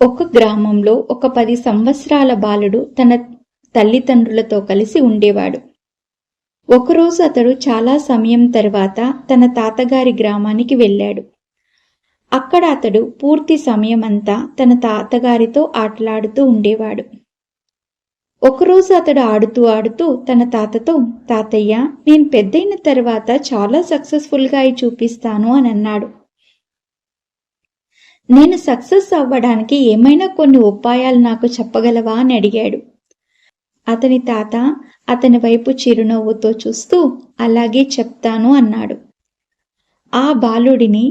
ఒక గ్రామంలో ఒక పది సంవత్సరాల బాలుడు తన తల్లిదండ్రులతో కలిసి ఉండేవాడు. ఒకరోజు అతడు చాలా సమయం తర్వాత తన తాతగారి గ్రామానికి వెళ్ళాడు. అక్కడ అతడు పూర్తి సమయమంతా తన తాతగారితో ఆటలాడుతూ ఉండేవాడు. ఒకరోజు అతడు ఆడుతూ ఆడుతూ తన తాతతో తాతయ్య నేను పెద్దయిన తర్వాత చాలా సక్సెస్ఫుల్గా అయి చూపిస్తాను అని అన్నాడు. నేను సక్సెస్ అవ్వడానికి ఏమైనా కొన్ని ఉపాయాలు నాకు చెప్పగలవా అని అడిగాడు. అతని తాత అతని వైపు చిరునవ్వుతో చూస్తూ అలాగే చెప్తాను అన్నాడు. ఆ బాలుడిని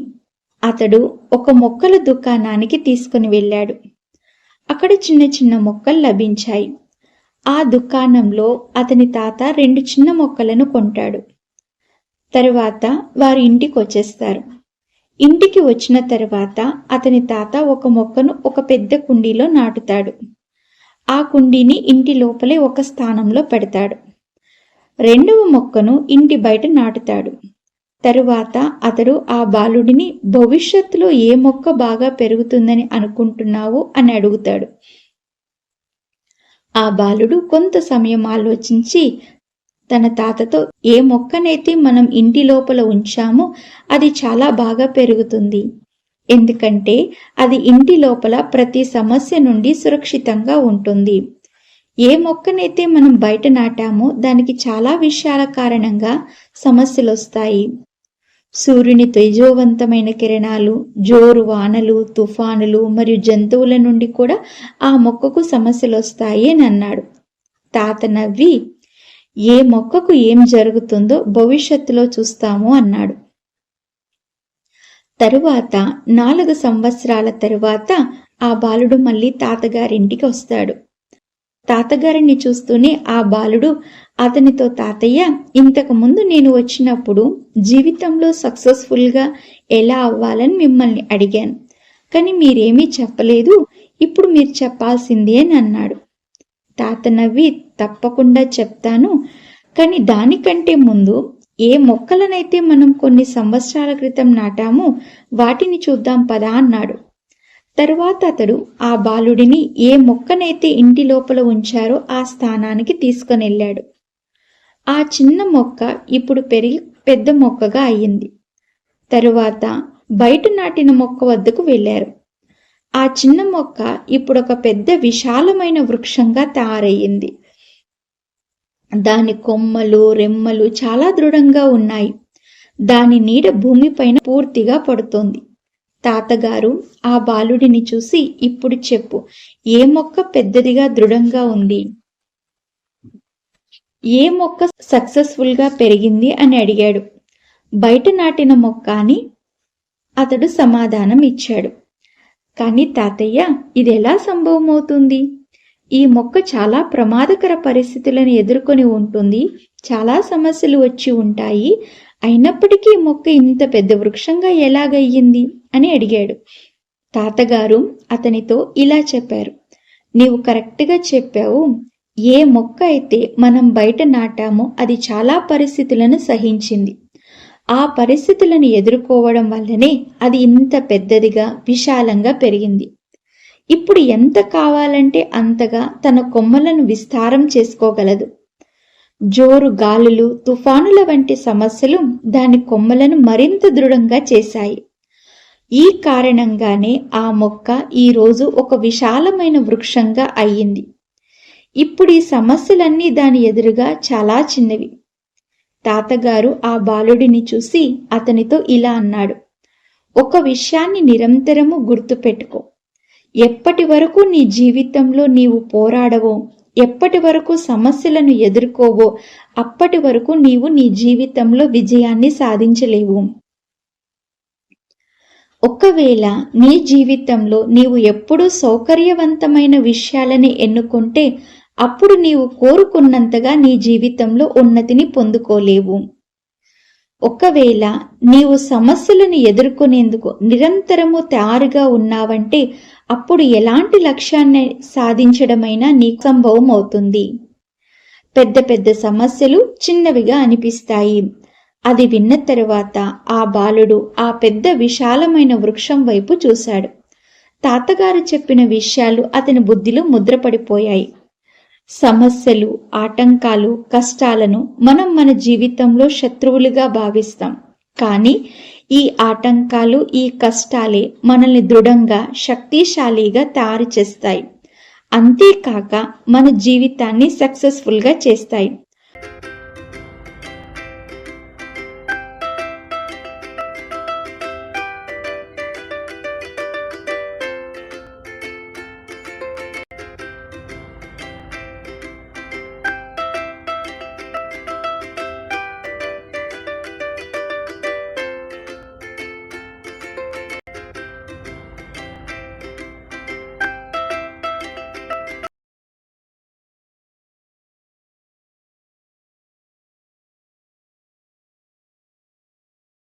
అతడు ఒక మొక్కల దుకాణానికి తీసుకుని వెళ్ళాడు. అక్కడ చిన్న చిన్న మొక్కలు లభించాయి. ఆ దుకాణంలో అతని తాత రెండు చిన్న మొక్కలను కొంటాడు. తరువాత వారి ఇంటికి వచ్చేస్తారు ఇంటికి వచ్చిన తరువాత అతని తాత ఒక మొక్కను ఒక పెద్ద కుండీలో నాటుతాడు. ఆ కుండీని ఇంటి లోపలే ఒక స్థానంలో పెడతాడు. రెండవ మొక్కను ఇంటి బయట నాటుతాడు. తరువాత అతడు ఆ బాలుడిని భవిష్యత్తులో ఏ మొక్క బాగా పెరుగుతుందని అనుకుంటున్నావు? అని అడుగుతాడు. ఆ బాలుడు కొంత సమయం ఆలోచించి తన తాతతో ఏ మొక్కనైతే మనం ఇంటి లోపల ఉంచామో అది చాలా బాగా పెరుగుతుంది. ఎందుకంటే అది ఇంటి లోపల ప్రతి సమస్య నుండి సురక్షితంగా ఉంటుంది. ఏ మొక్కనైతే మనం బయట నాటామో దానికి చాలా విషయాల కారణంగా సమస్యలు వస్తాయి సూర్యుని తేజోవంతమైన కిరణాలు జోరు వానలు తుఫానులు మరియు జంతువుల నుండి కూడా ఆ మొక్కకు సమస్యలు వస్తాయి అని అన్నాడు. తాత నవ్వి ఏ మొక్కకు ఏం జరుగుతుందో భవిష్యత్తులో చూస్తాము అన్నాడు. తరువాత నాలుగు సంవత్సరాల తరువాత ఆ బాలుడు మళ్ళీ తాతగారింటికి వస్తాడు. తాతగారిని చూస్తూనే ఆ బాలుడు అతనితో తాతయ్య ఇంతకు ముందు నేను వచ్చినప్పుడు జీవితంలో సక్సెస్ఫుల్గా ఎలా అవ్వాలని మిమ్మల్ని అడిగాను. కానీ మీరేమీ చెప్పలేదు. ఇప్పుడు మీరు చెప్పాల్సిందే అని అన్నాడు. తాత నవ్వి తప్పకుండా చెప్తాను. కానీ దానికంటే ముందు ఏ మొక్కలనైతే మనం కొన్ని సంవత్సరాల క్రితం నాటామో వాటిని చూద్దాం పదా అన్నాడు. తరువాత అతడు ఆ బాలుడిని ఏ మొక్కనైతే ఇంటి లోపల ఉంచారో ఆ స్థానానికి తీసుకొని వెళ్ళాడు. ఆ చిన్న మొక్క ఇప్పుడు పెరిగి పెద్ద మొక్కగా అయ్యింది. తరువాత బయట నాటిన మొక్క వద్దకు వెళ్ళారు. ఆ చిన్న మొక్క ఇప్పుడు ఒక పెద్ద విశాలమైన వృక్షంగా తయారయ్యింది. దాని కొమ్మలు రెమ్మలు చాలా దృఢంగా ఉన్నాయి. దాని నీడ భూమిపైన పూర్తిగా పడుతోంది. తాతగారు ఆ బాలుడిని చూసి ఇప్పుడు చెప్పు ఏ మొక్క పెద్దదిగా దృఢంగా ఉంది? ఏ మొక్క సక్సెస్ఫుల్గా పెరిగింది అని అడిగాడు. బయట నాటిన మొక్క అని అతడు సమాధానం ఇచ్చాడు. కానీ తాతయ్య ఇది ఎలా సంభవమవుతుంది? ఈ మొక్క చాలా ప్రమాదకర పరిస్థితులను ఎదుర్కొని ఉంటుంది. చాలా సమస్యలు వచ్చి ఉంటాయి. అయినప్పటికీ మొక్క ఇంత పెద్ద వృక్షంగా ఎలాగయ్యింది అని అడిగాడు. తాతగారు అతనితో ఇలా చెప్పారు. నీవు కరెక్ట్గా చెప్పావు. ఏ మొక్క అయితే మనం బయట నాటామో అది చాలా పరిస్థితులను సహించింది. ఆ పరిస్థితులను ఎదుర్కోవడం వల్లనే అది ఇంత పెద్దదిగా విశాలంగా పెరిగింది. ఇప్పుడు ఎంత కావాలంటే అంతగా తన కొమ్మలను విస్తారం చేసుకోగలదు. జోరు గాలులు తుఫానుల వంటి సమస్యలు దాని కొమ్మలను మరింత దృఢంగా చేశాయి. ఈ కారణంగానే ఆ మొక్క ఈరోజు ఒక విశాలమైన వృక్షంగా అయ్యింది. ఇప్పుడు ఈ సమస్యలన్నీ దాని ఎదురుగా చాలా చిన్నవి. తాతగారు ఆ బాలుడిని చూసి అతనితో ఇలా అన్నాడు ఒక విషయాన్ని నిరంతరము గుర్తుపెట్టుకో. ఎప్పటి వరకు నీ జీవితంలో నీవు పోరాడవో ఎప్పటి వరకు సమస్యలను ఎదుర్కోవో అప్పటి వరకు నీవు నీ జీవితంలో విజయాన్ని సాధించలేవు. ఒకవేళ నీ జీవితంలో నీవు ఎప్పుడూ సౌకర్యవంతమైన విషయాలని ఎన్నుకుంటే అప్పుడు నీవు కోరుకున్నంతగా నీ జీవితంలో ఉన్నతిని పొందుకోలేవు. ఒకవేళ నీవు సమస్యలను ఎదుర్కొనేందుకు నిరంతరము తయారుగా ఉన్నావంటే అప్పుడు ఎలాంటి లక్ష్యాన్ని సాధించడమైనా నీకు సంభవం అవుతుంది పెద్ద పెద్ద సమస్యలు చిన్నవిగా అనిపిస్తాయి. అది విన్న తరువాత ఆ బాలుడు ఆ పెద్ద విశాలమైన వృక్షం వైపు చూశాడు. తాతగారు చెప్పిన విషయాలు అతని బుద్ధిలో ముద్రపడిపోయాయి. సమస్యలు ఆటంకాలు కష్టాలను మనం మన జీవితంలో శత్రువులుగా భావిస్తాం. కానీ ఈ ఆటంకాలు ఈ కష్టాలే మనల్ని దృఢంగా శక్తిశాలిగా తయారు చేస్తాయి. అంతేకాక మన జీవితాన్ని సక్సెస్ఫుల్గా చేస్తాయి.